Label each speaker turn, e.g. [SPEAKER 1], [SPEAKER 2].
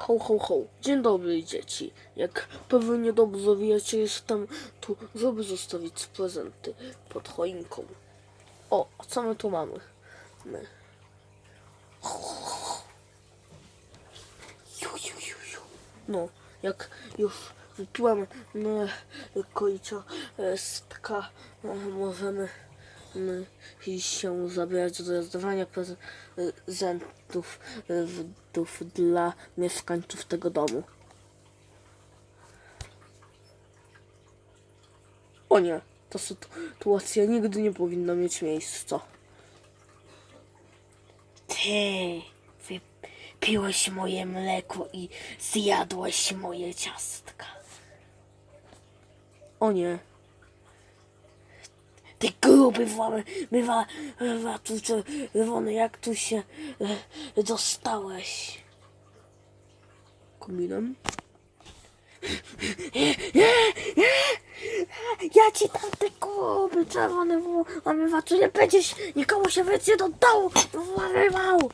[SPEAKER 1] Ho, ho, ho. Dzień dobry, dzieci. Jak pewnie dobrze wiecie, jestem tu, żeby zostawić prezenty pod choinką. O, co my tu mamy? My. No, jak już wypiłem no, końca e, stka, e, możemy się zabierać do rozdawania prezentów e, dla mieszkańców tego domu. O nie, ta sytuacja nigdy nie powinna mieć miejsca.
[SPEAKER 2] Ty wypiłeś moje mleko i zjadłeś moje ciastka.
[SPEAKER 1] O nie,
[SPEAKER 2] Włamy, bywa, bywa tu czerwony, jak tu się e, dostałeś?
[SPEAKER 1] kominem?
[SPEAKER 2] Ja ci tam te gruby czerwony włamywaczu, nie będziesz nikomu się więcej do dołu włamywał.